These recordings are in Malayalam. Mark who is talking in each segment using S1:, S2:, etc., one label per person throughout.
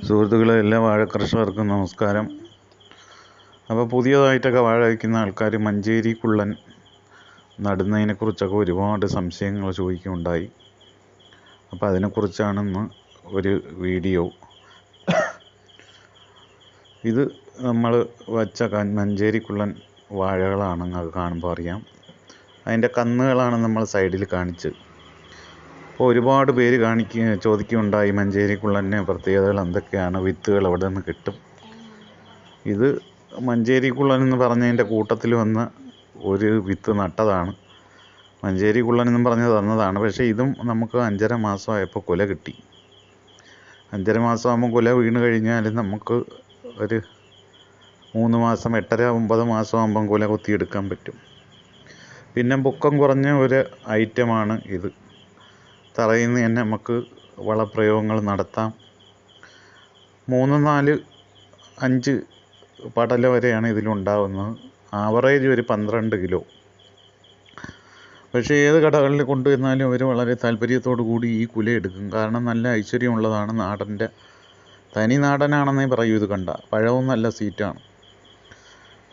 S1: സുഹൃത്തുക്കളെ എല്ലാ വാഴക്കർഷകർക്കും നമസ്കാരം. അപ്പോൾ പുതിയതായിട്ടൊക്കെ വാഴ വയ്ക്കുന്ന ആൾക്കാർ മഞ്ചേരി കുള്ളൻ നടുന്നതിനെക്കുറിച്ചൊക്കെ ഒരുപാട് സംശയങ്ങൾ ചോദിക്കുകയുണ്ടായി. അപ്പോൾ അതിനെക്കുറിച്ചാണെന്ന് ഒരു വീഡിയോ. ഇത് നമ്മൾ വച്ച മഞ്ചേരി കുള്ളൻ വാഴകളാണ് നിങ്ങൾക്ക് കാണുമ്പോൾ അറിയാം. അതിന്റെ കന്നുകളാണ് നമ്മൾ സൈഡിൽ കാണിച്ചത്. അപ്പോൾ ഒരുപാട് പേര് കാണിക്ക ചോദിക്കുകയുണ്ടായി മഞ്ചേരി കുള്ളന്റെ പ്രത്യേകതകൾ എന്തൊക്കെയാണ് വിത്തുകൾ എവിടെ നിന്ന് കിട്ടും? ഇത് മഞ്ചേരി കുള്ളൻ എന്ന് പറഞ്ഞതിന്റെ കൂട്ടത്തിൽ വന്ന ഒരു വിത്ത് നട്ടതാണ്. മഞ്ചേരി കുള്ളൻ എന്നും പറഞ്ഞ് തന്നതാണ്. പക്ഷേ ഇതും നമുക്ക് അഞ്ചര മാസമായപ്പോൾ കുല കിട്ടി. അഞ്ചര മാസമാകുമ്പോൾ കുല വീണ് കഴിഞ്ഞാൽ നമുക്ക് ഒരു മൂന്ന് മാസം എട്ടര ഒമ്പത് മാസമാകുമ്പം കുല കൊത്തിയെടുക്കാൻ പറ്റും. പിന്നെ പൊക്കം കുറഞ്ഞ ഒരു ഐറ്റമാണ് ഇത്. തറയിൽ നിന്ന് തന്നെ നമുക്ക് വളപ്രയോഗങ്ങൾ നടത്താം. മൂന്ന് നാല് അഞ്ച് പടല വരെയാണ് ഇതിലുണ്ടാകുന്നത് ആവറേജ് ഒരു പന്ത്രണ്ട് കിലോ. പക്ഷേ ഏത് കടകളിൽ കൊണ്ടുവന്നാലും അവർ വളരെ താല്പര്യത്തോടു കൂടി ഈ കുല എടുക്കും. കാരണം നല്ല ഐശ്വര്യമുള്ളതാണ് നാടന്റെ. തനി നാടനാണെന്നേ പറയൂ ഇത് കണ്ട. പഴവും നല്ല സീറ്റാണ്.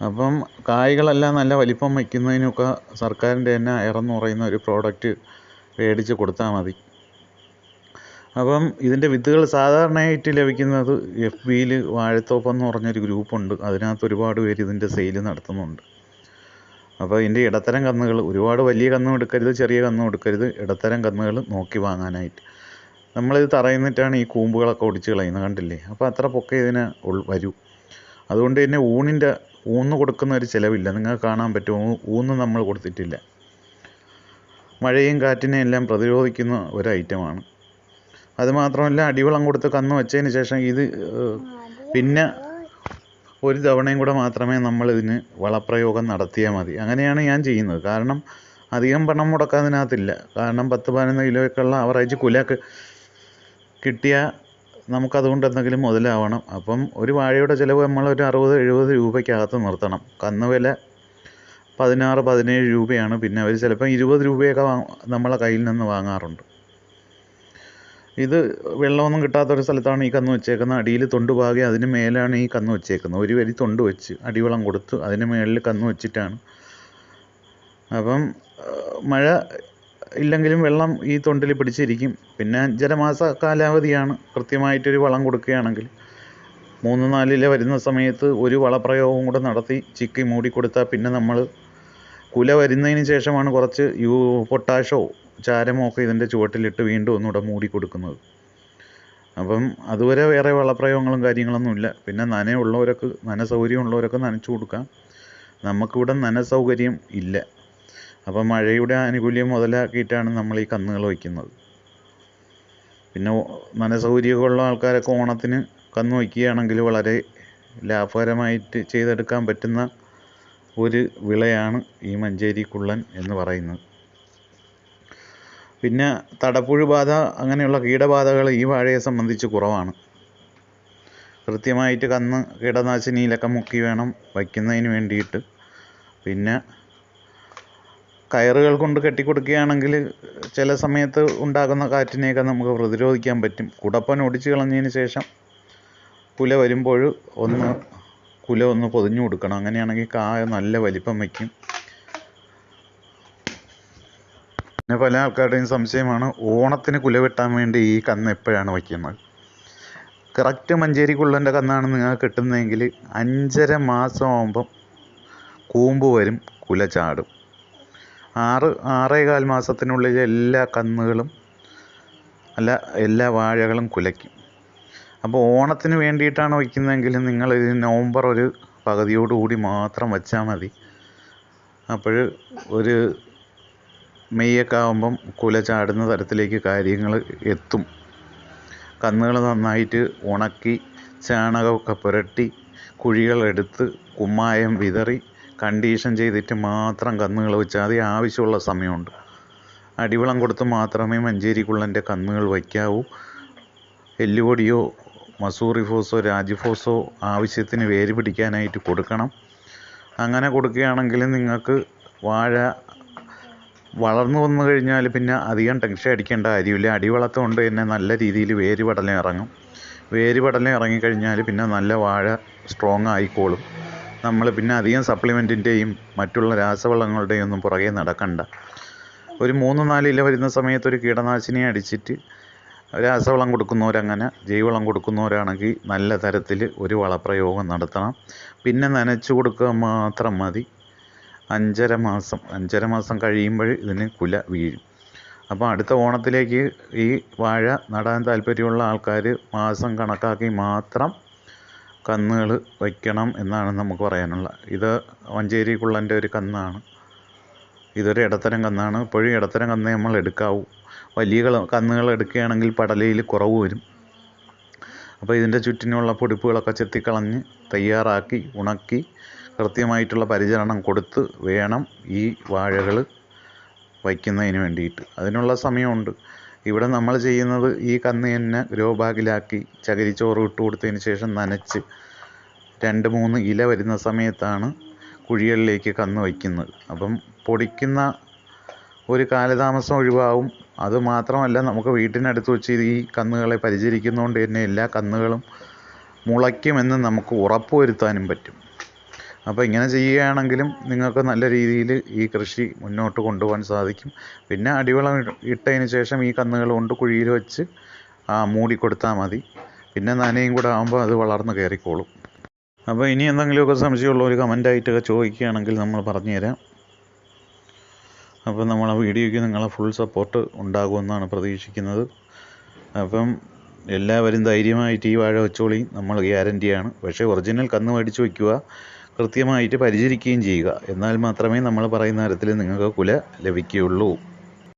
S1: അപ്പം കായ്കളെല്ലാം നല്ല വലിപ്പം വയ്ക്കുന്നതിനൊക്കെ സർക്കാരിന്റെ തന്നെ അയറെന്ന് പറയുന്ന ഒരു പ്രോഡക്റ്റ് മേടിച്ച് കൊടുത്താൽ മതി. അപ്പം ഇതിന്റെ വിത്തുകൾ സാധാരണയായിട്ട് ലഭിക്കുന്നത് എഫ് ബിയിൽ വാഴത്തോപ്പം എന്ന് പറഞ്ഞൊരു ഗ്രൂപ്പുണ്ട്. അതിനകത്ത് ഒരുപാട് പേര് ഇതിന്റെ സെയിൽ നടത്തുന്നുണ്ട്. അപ്പോൾ ഇതിന്റെ ഇടത്തരം കന്നുകൾ ഒരുപാട് വലിയ കന്നും എടുക്കരുത് ചെറിയ കന്നും എടുക്കരുത് ഇടത്തരം കന്നുകൾ നോക്കി വാങ്ങാനായിട്ട്. നമ്മളിത് തറയുന്നിട്ടാണ് ഈ കൂമ്പുകളൊക്കെ ഒടിച്ച് കളയുന്നത് കണ്ടില്ലേ? അപ്പോൾ അത്ര പൊക്കെ ഇതിന് വരൂ. അതുകൊണ്ട് തന്നെ ഊണിന്റെ ഊന്ന് കൊടുക്കുന്ന ഒരു ചിലവില്ല. നിങ്ങൾക്ക് കാണാൻ പറ്റും. ഊന്ന് നമ്മൾ കൊടുത്തിട്ടില്ല. മഴയും കാറ്റിനെയും എല്ലാം പ്രതിരോധിക്കുന്ന ഒരു ഐറ്റമാണ്. അതുമാത്രമല്ല അടിവളം കൊടുത്ത് കന്ന് വെച്ചതിന് ശേഷം ഇത് പിന്നെ ഒരു തവണയും കൂടെ മാത്രമേ നമ്മൾ ഇതിന് വളപ്രയോഗം നടത്തിയാൽ മതി. അങ്ങനെയാണ് ഞാൻ ചെയ്യുന്നത്. കാരണം അധികം പണം മുടക്കാതിനകത്തില്ല കാരണം പത്ത് പതിനൊന്ന് കിലോയ്ക്കുള്ള ആവറേജ് കുലക്ക് കിട്ടിയാൽ നമുക്കതുകൊണ്ട് എന്തെങ്കിലും മുതലാവണം. അപ്പം ഒരു വാഴയുടെ ചിലവ് നമ്മൾ ഒരു അറുപത് എഴുപത് രൂപയ്ക്കകത്ത് നിർത്തണം. കന്ന് വില പതിനാറ് പതിനേഴ് രൂപയാണ്. പിന്നെ അവർ ചിലപ്പോൾ ഇരുപത് രൂപയൊക്കെ നമ്മളെ കയ്യിൽ നിന്ന് വാങ്ങാറുണ്ട്. ഇത് വെള്ളമൊന്നും കിട്ടാത്തൊരു സ്ഥലത്താണ് ഈ കന്ന് വെച്ചേക്കുന്നത്. അടിയിൽ തൊണ്ട് പാകി അതിന് മേലാണ് ഈ കന്ന് വെച്ചേക്കുന്നത്. ഒരു വരി തൊണ്ട് വെച്ച് അടിവളം കൊടുത്ത് അതിന് മേളിൽ കന്ന് വെച്ചിട്ടാണ്. അപ്പം മഴ ഇല്ലെങ്കിലും വെള്ളം ഈ തൊണ്ടിൽ പിടിച്ചിരിക്കും. പിന്നെ ജലമാസ മാസ കാലാവധിയാണ്. കൃത്യമായിട്ടൊരു വളം കൊടുക്കുകയാണെങ്കിൽ മൂന്ന് നാലിലെ വരുന്ന സമയത്ത് ഒരു വളപ്രയോഗവും കൂടെ നടത്തി ചിക്കി മൂടി കൊടുത്താൽ പിന്നെ നമ്മൾ കുല വരുന്നതിന് ശേഷമാണ് കുറച്ച് യൂ പൊട്ടാഷോ ചാരമോ ഒക്കെ ഇതിന്റെ ചുവട്ടിലിട്ട് വീണ്ടും ഒന്നുകൂടെ മൂടി കൊടുക്കുന്നത്. അപ്പം അതുവരെ വേറെ വളപ്രയോഗങ്ങളും കാര്യങ്ങളൊന്നുമില്ല പിന്നെ നനയുള്ളവരൊക്കെ നന സൗകര്യമുള്ളവരൊക്കെ നനച്ചു കൊടുക്കാം. നമുക്കിവിടെ നന സൗകര്യം ഇല്ല. അപ്പം മഴയുടെ ആനുകൂല്യം മുതലാക്കിയിട്ടാണ് നമ്മൾ ഈ കന്നുകൾ വയ്ക്കുന്നത്. പിന്നെ നന ആൾക്കാരൊക്കെ ഓണത്തിന് കന്ന് വയ്ക്കുകയാണെങ്കിൽ വളരെ ലാഭകരമായിട്ട് ചെയ്തെടുക്കാൻ പറ്റുന്ന ഒരു വിളയാണ് ഈ മഞ്ചേരി കുള്ളൻ എന്ന് പറയുന്നത്. പിന്നെ തടപ്പുഴു ബാധ അങ്ങനെയുള്ള കീടബാധകൾ ഈ വാഴയെ സംബന്ധിച്ച് കുറവാണ്. കൃത്യമായിട്ട് കന്ന് കീടനാശിനിയിലൊക്കെ മുക്കി വേണം വയ്ക്കുന്നതിന് വേണ്ടിയിട്ട്. പിന്നെ കയറുകൾ കൊണ്ട് കെട്ടിക്കൊടുക്കുകയാണെങ്കിൽ ചില സമയത്ത് ഉണ്ടാകുന്ന കാറ്റിനെയൊക്കെ നമുക്ക് പ്രതിരോധിക്കാൻ പറ്റും. കുടപ്പൻ ഒടിച്ച് കളഞ്ഞതിന് ശേഷം പുല വരുമ്പോൾ ഒന്ന് കുല ഒന്ന് പൊതിഞ്ഞു കൊടുക്കണം. അങ്ങനെയാണെങ്കിൽ കായ നല്ല വലിപ്പം വയ്ക്കും. പിന്നെ പല ആൾക്കാരുടെയും സംശയമാണ് ഓണത്തിന് കുല വെട്ടാൻ വേണ്ടി ഈ കന്ന് എപ്പോഴാണ് വയ്ക്കുന്നത്? കറക്റ്റ് മഞ്ചേരി കുള്ളന്റെ കന്നാണ് നിങ്ങൾക്ക് കിട്ടുന്നതെങ്കിൽ അഞ്ചര മാസം മാസമാകുമ്പം കൂമ്പ് വരും കുല ചാടും. ആറ് ആറേകാൽ മാസത്തിനുള്ളിൽ എല്ലാ കന്നുകളും അല്ല എല്ലാ വാഴകളും കുലയ്ക്കും. അപ്പോൾ ഓണത്തിന് വേണ്ടിയിട്ടാണ് വയ്ക്കുന്നതെങ്കിൽ നിങ്ങൾ ഇത് നവംബർ ഒരു പകുതിയോടുകൂടി മാത്രം വച്ചാൽ മതി. അപ്പോൾ ഒരു മെയ്യൊക്കെ ആകുമ്പം കുല ചാടുന്ന തരത്തിലേക്ക് കാര്യങ്ങൾ എത്തും. കന്നുകൾ നന്നായിട്ട് ഉണക്കി ചാണകമൊക്കെ പുരട്ടി കുഴികളെടുത്ത് കുമ്മായം വിതറി കണ്ടീഷൻ ചെയ്തിട്ട് മാത്രം കന്നുകൾ വെച്ചാൽ മതി. ആവശ്യമുള്ള സമയമുണ്ട്. അടിവളം കൊടുത്ത് മാത്രമേ മഞ്ചേരി കുള്ളന്റെ കന്നുകൾ വയ്ക്കാവൂ. എല്ലുപൊടിയോ മസൂറിഫോസോ രാജിഫോസോ ആവശ്യത്തിന് വേര് പിടിക്കാനായിട്ട് കൊടുക്കണം. അങ്ങനെ കൊടുക്കുകയാണെങ്കിൽ നിങ്ങൾക്ക് വാഴ വളർന്നു വന്നു കഴിഞ്ഞാൽ പിന്നെ അധികം ടെൻഷൻ അടിക്കേണ്ട കാര്യമില്ല. അടിവളത്തം കൊണ്ട് തന്നെ നല്ല രീതിയിൽ വേര് പടലം ഇറങ്ങും. വേര് പടലം ഇറങ്ങിക്കഴിഞ്ഞാൽ പിന്നെ നല്ല വാഴ സ്ട്രോങ് ആയിക്കോളും. നമ്മൾ പിന്നെ അധികം സപ്ലിമെന്റിന്റെയും മറ്റുള്ള രാസവളങ്ങളുടെയും ഒന്നും പുറകെ നടക്കണ്ട. ഒരു മൂന്ന് നാല് ഇല വരുന്ന സമയത്ത് ഒരു കീടനാശിനി അടിച്ചിട്ട് രാസവളം കൊടുക്കുന്നവരങ്ങനെ ജൈവവളം കൊടുക്കുന്നവരാണെങ്കിൽ നല്ല തരത്തിൽ ഒരു വളപ്രയോഗം നടത്തണം. പിന്നെ നനച്ചു കൊടുക്കുക മാത്രം മതി. അഞ്ചര മാസം അഞ്ചര മാസം കഴിയുമ്പോൾ ഇതിന് കുല വീഴും. അപ്പോൾ അടുത്ത ഓണത്തിലേക്ക് ഈ വാഴ നടാൻ താല്പര്യമുള്ള ആൾക്കാർ മാസം കണക്കാക്കി മാത്രം കന്നുകൾ വയ്ക്കണം എന്നാണ് നമുക്ക് പറയാനുള്ളത്. ഇത് മഞ്ചേരി കുള്ളന്റെ ഒരു കന്നാണ്. ഇതൊരു ഇടത്തരം കന്നാണ്. ഇപ്പോഴും ഇടത്തരം കന്ന് നമ്മൾ എടുക്കാവൂ. വലിയ കന്നുകൾ എടുക്കുകയാണെങ്കിൽ പടലയിൽ കുറവ് വരും. അപ്പോൾ ഇതിന്റെ ചുറ്റിനുള്ള പൊടിപ്പുകളൊക്കെ ചെത്തിക്കളഞ്ഞ് തയ്യാറാക്കി ഉണക്കി കൃത്യമായിട്ടുള്ള പരിചരണം കൊടുത്ത് വേണം ഈ വാഴകൾ വയ്ക്കുന്നതിന് വേണ്ടിയിട്ട്. അതിനുള്ള സമയമുണ്ട്. ഇവിടെ നമ്മൾ ചെയ്യുന്നത് ഈ കന്ന് തന്നെ ഗ്രോ ബാഗിലാക്കി ചകിരിച്ചോറ് ഇട്ട് കൊടുത്തതിന് ശേഷം നനച്ച് രണ്ട് മൂന്ന് ഇല വരുന്ന സമയത്താണ് കുഴികളിലേക്ക് കന്ന് വയ്ക്കുന്നത്. അപ്പം പൊടിക്കുന്ന ഒരു കാലതാമസം ഒഴിവാകും അത് മാത്രമല്ല നമുക്ക് വീട്ടിനടുത്ത് വെച്ച് ഈ കന്നുകളെ പരിചരിക്കുന്നതുകൊണ്ട് തന്നെ എല്ലാ കന്നുകളും മുളയ്ക്കുമെന്ന് നമുക്ക് ഉറപ്പ് വരുത്താനും പറ്റും. അപ്പോൾ ഇങ്ങനെ ചെയ്യുകയാണെങ്കിലും നിങ്ങൾക്ക് നല്ല രീതിയിൽ ഈ കൃഷി മുന്നോട്ട് കൊണ്ടുപോകാൻ സാധിക്കും. പിന്നെ അടിവളം ഇട- ഇട്ടതിന് ശേഷം ഈ കന്നുകൾ കൊണ്ട് കുഴിയിൽ വെച്ച് മൂടി കൊടുത്താൽ മതി. പിന്നെ നനയും കൂടെ ആകുമ്പോൾ അത് വളർന്ന് കയറിക്കോളും. അപ്പോൾ ഇനി എന്തെങ്കിലുമൊക്കെ സംശയമുള്ളവർ കമന്റായിട്ടൊക്കെ ചോദിക്കുകയാണെങ്കിൽ നമ്മൾ പറഞ്ഞു പറഞ്ഞുതരാം. അപ്പോൾ നമ്മളെ വീഡിയോയ്ക്ക് നിങ്ങളെ ഫുൾ സപ്പോർട്ട് ഉണ്ടാകുമെന്നാണ് പ്രതീക്ഷിക്കുന്നത്. അപ്പം എല്ലാവരും ധൈര്യമായിട്ട് ഈ വാഴ വെച്ചോളി. നമ്മൾ ഗ്യാരന്റിയാണ് പക്ഷേ ഒറിജിനൽ കന്ന് മേടിച്ച് വയ്ക്കുക കൃത്യമായിട്ട് പരിചരിക്കുകയും ചെയ്യുക. എന്നാൽ മാത്രമേ നമ്മൾ പറയുന്ന തരത്തിൽ നിങ്ങൾക്ക് കുല ലഭിക്കുകയുള്ളൂ.